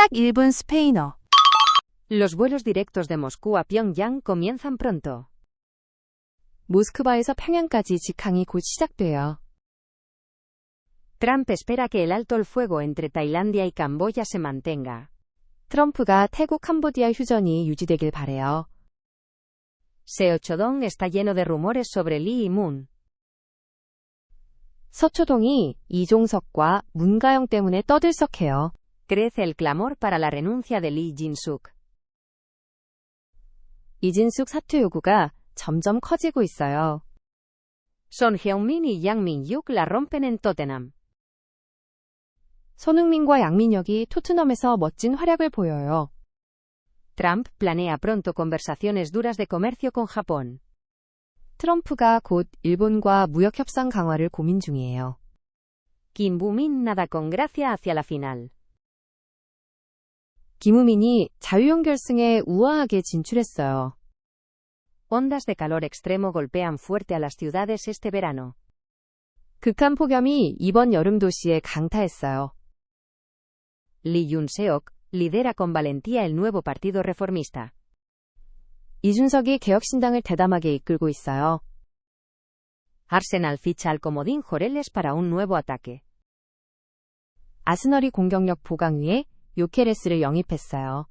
딱 1분 스페인어. Los vuelos directos de Moscú a Pyongyang comienzan pronto. 모스크바에서 평양까지 직항이 곧 시작돼요. Trump espera que el alto el fuego entre Tailandia y Camboya se mantenga. 트럼프가 태국 캄보디아 휴전이 유지되길 바래요. Seo Chodong está lleno de rumores sobre Lee y Moon. 서초동이 이종석과 문가영 때문에 떠들썩해요. Crece el clamor para la renuncia de Lee Jin-suk. 이진숙 사퇴 요구가 점점 커지고 있어요. Son Heung-min y Yang Min-yuk la rompen en Tottenham. 손흥민과 양민혁이 토트넘에서 멋진 활약을 보여요. Trump planea pronto conversaciones duras de comercio con Japón. 트럼프가 곧 일본과 무역 협상 강화를 고민 중이에요. Kim Boo-min nada con gracia hacia la final. 김우민이 자유형 결승에 우아하게 진출했어요. Ondas de calor extremo golpean fuerte a las ciudades este verano. 극한 폭염이 이번 여름 도시에 강타했어요. Lee Jun-seok lidera con valentía el nuevo partido reformista. 이준석이 개혁신당을 대담하게 이끌고 있어요. Arsenal ficha al comodín Joreles para un nuevo ataque. 아스널이 공격력 보강 위에 요케레스를 영입했어요.